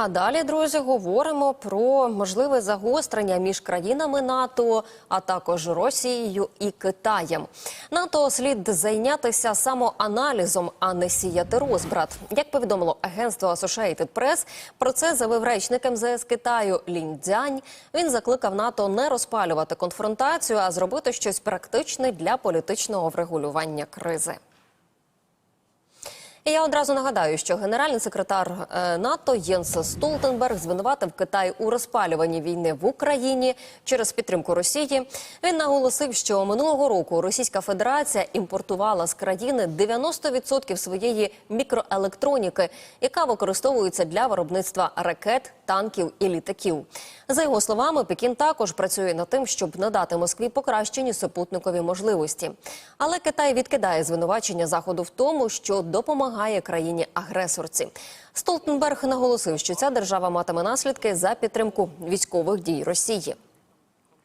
А далі, друзі, говоримо про можливе загострення між країнами НАТО, а також Росією і Китаєм. НАТО слід зайнятися самоаналізом, а не сіяти розбрат. Як повідомило агентство Associated Press, про це заявив речник МЗС Китаю Лінь Цзянь. Він закликав НАТО не розпалювати конфронтацію, а зробити щось практичне для політичного врегулювання кризи. Я одразу нагадаю, що генеральний секретар е, НАТО Єнс Столтенберг звинуватив Китай у розпалюванні війни в Україні через підтримку Росії. Він наголосив, що минулого року Російська Федерація імпортувала з країни 90% своєї мікроелектроніки, яка використовується для виробництва ракет, танків і літаків. За його словами, Пекін також працює над тим, щоб надати Москві покращені супутникові можливості. Але Китай відкидає звинувачення заходу в тому, що допомагає країні-агресорці. Столтенберг наголосив, що ця держава матиме наслідки за підтримку військових дій Росії.